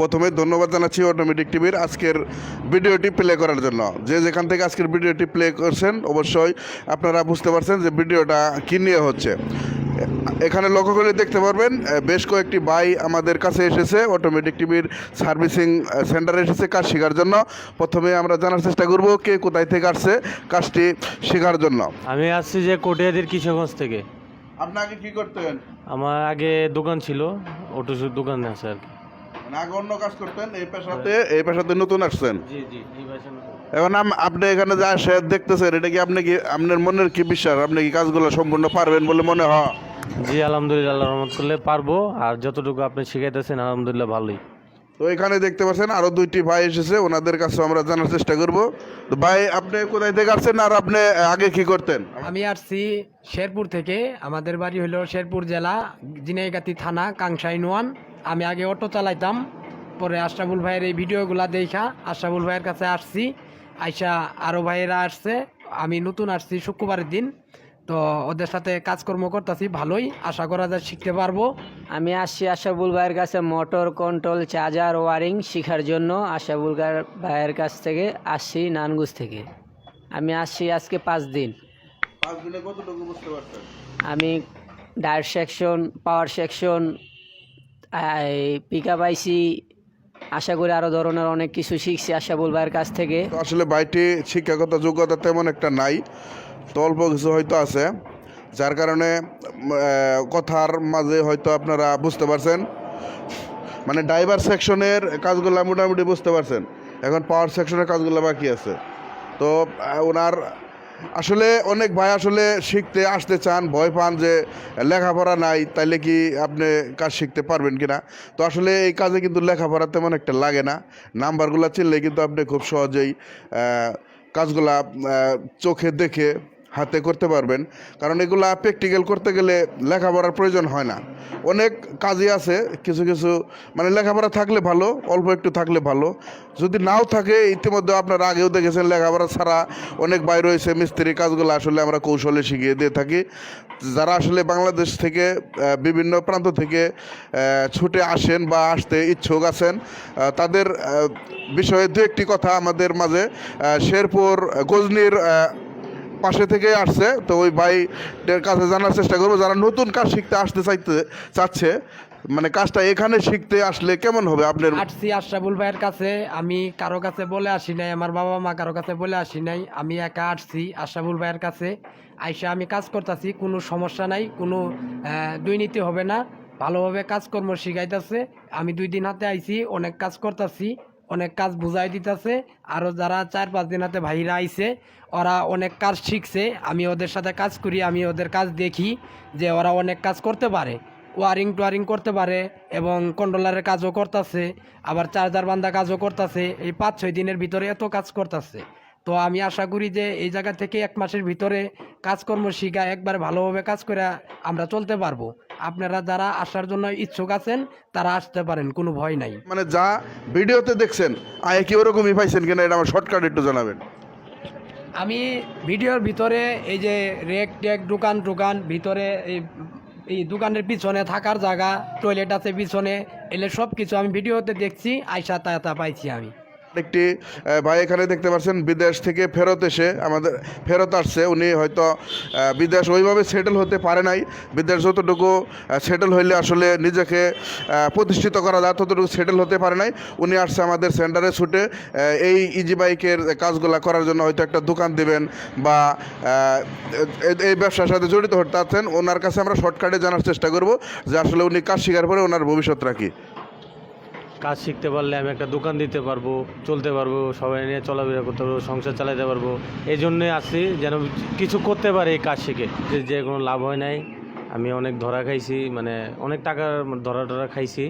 প্রথমে ধন্যবাদ জানাচ্ছি অটোমেটিক টিভির আজকের ভিডিওটি প্লে করার জন্য। যে যেখান থেকে আজকের ভিডিওটি প্লে করছেন অবশ্যই আপনারা বুঝতে পারছেন যে ভিডিওটা কী নিয়ে হচ্ছে। এখানে লক্ষ্য করে দেখতে পারবেন বেশ কয়েকটি বাই আমাদের কাছে এসেছে অটোমেটিক টিভির সার্ভিসিং সেন্টারে এসেছে কাজ শেখার জন্য। প্রথমে আমরা জানার চেষ্টা করব কে কোথায় থেকে আসছে কাজটি শেখার জন্য। আমি আসছি যে কোটিয়াদির কিশোরগঞ্জ থেকে। আপনাকে কি করতেন? আমার আগে দোকান ছিল অটো দোকান আছে আর কি। আগে অন্য কাজ করতেন এই পেশাতে এই পেশাতে নতুন আসছেন। জি জি এই এখন আম- আপনি এখানে যা দেখতেছেন এটা কি আপনি কি আপনার মনের কি বিশ্বাস? আপনি কি কাজগুলো সম্পূর্ণ পারবেন বলে মনে হয়? জি আলহামদুলিল্লাহ আল্লাহ রহমত করলে পারব। আর যতটুকু আপনি শিখাইতেছেন আলহামদুলিল্লাহ ভালোই। তো এখানে দেখতে পাচ্ছেন আরও দুইটি ভাই এসেছে ওনাদের কাছে আমরা জানার চেষ্টা করব। তো ভাই আপনি কোথায় থেকে আসছেন আর আপনি আগে কি করতেন? আমি আসছি শেরপুর থেকে। আমাদের বাড়ি হলো শেরপুর জেলা জিনাইগাতি থানা কাংসাই নোয়ান আমি আগে অটো চালাইতাম পরে আশরাফুল ভাইয়ের এই ভিডিওগুলা দেখা আশরাফুল ভাইয়ের কাছে আসছি আইসা আরও ভাইয়েরা আসছে আমি নতুন আসছি শুক্রবারের দিন তো ওদের সাথে কাজকর্ম করতেছি ভালোই আশা করা যায় শিখতে পারব। আমি আসছি আশাবুল ভাইয়ের কাছে মোটর কন্ট্রোল চার্জার ওয়ারিং শেখার জন্য আশাবুল ভাইয়ের কাছ থেকে আসছি নানগুজ থেকে। আমি আসছি আজকে পাঁচ দিন। আমি dryer section power section pick up আইসি আশা করি আরও ধরনের অনেক কিছু শিখছি আশাবুল ভাইয়ের কাছ থেকে। আসলে ভাইটি শিক্ষাগত যোগ্যতা তেমন একটা নাই, তো অল্প কিছু হয়তো আছে, যার কারণে কথার মাঝে হয়তো আপনারা বুঝতে পারছেন। মানে ড্রাইভার সেকশনের কাজগুলো মোটামুটি বুঝতে পারছেন, এখন পাওয়ার সেকশনের কাজগুলো বাকি আছে। তো ওনার আসলে অনেক ভাই আসলে শিখতে আসতে চান, ভয় পান যে লেখাপড়া নাই, তাইলে কি আপনি কাজ শিখতে পারবেন কি না তো আসলে এই কাজে কিন্তু লেখাপড়া তেমন একটা লাগে না। নাম্বারগুলো চিনলে কিন্তু আপনি খুব সহজেই কাজগুলা চোখে দেখে হাতে করতে পারবেন। কারণ এগুলা প্র্যাকটিক্যাল করতে গেলে লেখাপড়ার প্রয়োজন হয় না। অনেক কাজই আছে, কিছু কিছু মানে লেখাপড়া থাকলে ভালো, অল্প একটু থাকলে ভালো। যদি নাও থাকে, ইতিমধ্যে আপনারা আগেও দেখেছেন, লেখাপড়া ছাড়া অনেক বাইরে রয়েছে মিস্ত্রি কাজগুলো আসলে আমরা কৌশলে শিখিয়ে দিয়ে থাকি। যারা আসলে বাংলাদেশ থেকে বিভিন্ন প্রান্ত থেকে ছুটে আসেন বা আসতে ইচ্ছুক আছেন তাদের বিষয়ে দু একটি কথা আমাদের মাঝে শেরপুর, গজনির পাশে থেকে আসছে। তো ওই ভাইদের কাছে জানার চেষ্টা করব, যারা নতুন কাজ শিখতে আসতে চাইতে, চাচ্ছে মানে কাজটা এখানে শিখতে আসলে কেমন হবে আপনার? আসছি আশরাফুল ভাইয়ের কাছে, আমি কারও কাছে বলে আসি নাই, আমার বাবা মা কারও কাছে বলে আসি নাই, আমি একা আসছি আশরাফুল ভাইয়ের কাছে। আইসা আমি কাজ করতেছি, কোনো সমস্যা নাই, কোনো দুর্নীতি হবে না, ভালোভাবে কাজকর্ম শিখাইতেছে। আমি দুই দিন হাতে আইছি, অনেক কাজ করতেছি অনেক কাজ বুঝাই দিতেছে। আরও যারা চার পাঁচ দিন হাতে ভাইরা আইছে, ওরা অনেক কাজ শিখছে। আমি ওদের সাথে কাজ করি, আমি ওদের কাজ দেখি যে ওরা অনেক কাজ করতে পারে। ওয়ারিং টোয়ারিং করতে পারে এবং কন্ট্রোলারের কাজও করতেছে, আবার চার্জার বান্ধা কাজও করতেছে। এই পাঁচ ছয় দিনের ভিতরে এত কাজ করতেছে। তো আমি আশা করি যে এই জায়গা থেকে এক মাসের ভিতরে কাজকর্ম শিখা একবার ভালোভাবে কাজ করে আমরা চলতে পারব। আপনারা যারা আসার জন্য ইচ্ছুক আছেন তারা আসতে পারেন কোনো ভয় নাই। মানে যা ভিডিওতে দেখছেন আয় কি ওরকমই পাইছেন কিনা এটা আমার শর্টকাট একটু জানাবেন। আমি ভিডিওর ভিতরে এই যে রেক টেক দোকান টোকান ভিতরে এই এই দোকানের পিছনে থাকার জায়গা টয়লেট আছে পিছনে এলে সব কিছু আমি ভিডিওতে দেখছি আইসা তা পাইছি আমি। একটি ভাই এখানে দেখতে পাচ্ছেন, বিদেশ থেকে ফেরত এসে আমাদের, ফেরত আসছে। উনি হয়তো বিদেশ ওইভাবে সেটেল হতে পারে নাই। বিদেশ যতটুকু সেটেল হইলে আসলে নিজেকে প্রতিষ্ঠিত করা যায়, ততটুকু সেটেল হতে পারে নাই। উনি আসছে আমাদের সেন্টারে ছুটে এই ইজি বাইকের কাজগুলো করার জন্য হয়তো একটা দোকান দিবেন বা এই ব্যবসার সাথে জড়িত হতে চাচ্ছেন। ওনার কাছে আমরা শর্টকাটে জানার চেষ্টা করব যে আসলে উনি কাজ শেখার পরে ওনার ভবিষ্যৎ রাখি কাজ শিখতে পারলে আমি একটা দোকান দিতে পারব, চলতে পারব, সবাই নিয়ে চলাফেরা করতে পারব, সংসার চালাতে পারব। এই জন্যে আসছি যেন কিছু করতে পারে এই কাজ শিখে। যে যে কোনো লাভ হয় নাই, আমি অনেক ধরা খাইছি মানে অনেক টাকার ধরা ধরা খাইছি।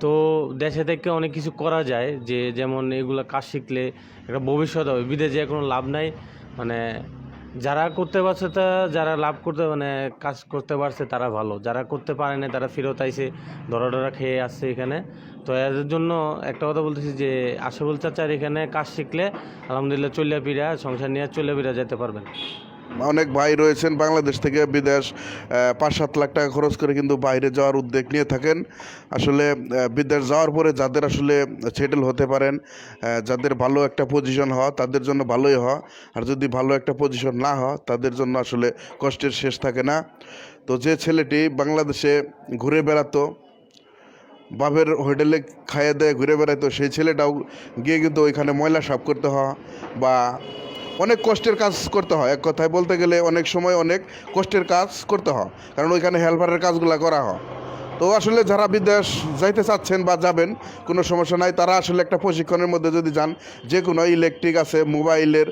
তো দেশে থেকে অনেক কিছু করা যায়, যে, যেমন এগুলো কাজ শিখলে একটা ভবিষ্যৎ হবে, বিদেশে কোনো লাভ নাই মানে যারা করতে পারছে তা, যারা লাভ করতে মানে কাজ করতে পারছে তারা ভালো। যারা করতে পারে না তারা ফেরত আইসে ধরা ধরা খেয়ে আসছে এখানে। তো এদের জন্য একটা কথা বলতেছি যে আশাবুল চাচার এখানে কাজ শিখলে আলহামদুলিল্লাহ চল্লিয়া পিড়া সংসার নিয়ে চল্লিয়া পিড়া যেতে পারবেন। অনেক ভাই রয়েছেন বাংলাদেশ থেকে, বিদেশ পাঁচ সাত লাখ টাকা খরচ করে কিন্তু বাইরে যাওয়ার উদ্যোগ নিয়ে থাকেন। আসলে বিদেশ যাওয়ার পরে যাদের আসলে সেটেল হতে পারেন যাদের ভালো একটা পজিশন হওয়া, তাদের জন্য ভালোই হওয়া। আর যদি ভালো একটা পজিশন না হয় তাদের জন্য আসলে কষ্টের শেষ থাকে না। তো যে ছেলেটি বাংলাদেশে ঘুরে বেড়াতো, বাপের হোটেলে খাইয়ে দেয় ঘুরে বেড়াইতো, সেই ছেলেটাও গিয়ে কিন্তু ওইখানে ময়লা সাফ করতে হওয়া বা অনেক কষ্টের কাজ করতে হয়। এক কথায় বলতে গেলে অনেক সময় অনেক কষ্টের কাজ করতে হয়। কারণ ওইখানে হেল্পারের কাজগুলো করা হয়। তো আসলে যারা বিদেশ যাইতে চাচ্ছেন বা যাবেন, কোনো সমস্যা নাই। তারা আসলে একটা প্রশিক্ষণের মধ্যে যদি যান যে কোনো ইলেকট্রিক আছে, মোবাইলের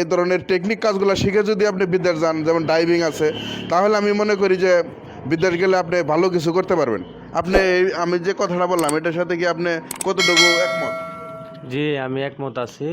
এই ধরনের টেকনিক কাজগুলো শিখে যদি আপনি বিদেশ যান, যেমন ডাইভিং আছে, তাহলে আমি মনে করি যে বিদেশ গেলে আপনি ভালো কিছু করতে পারবেন। আপনি আমি যে কথাটা বললাম, এটার সাথে কি আপনি কতটুকু একমত? জি, আমি একমত আছি।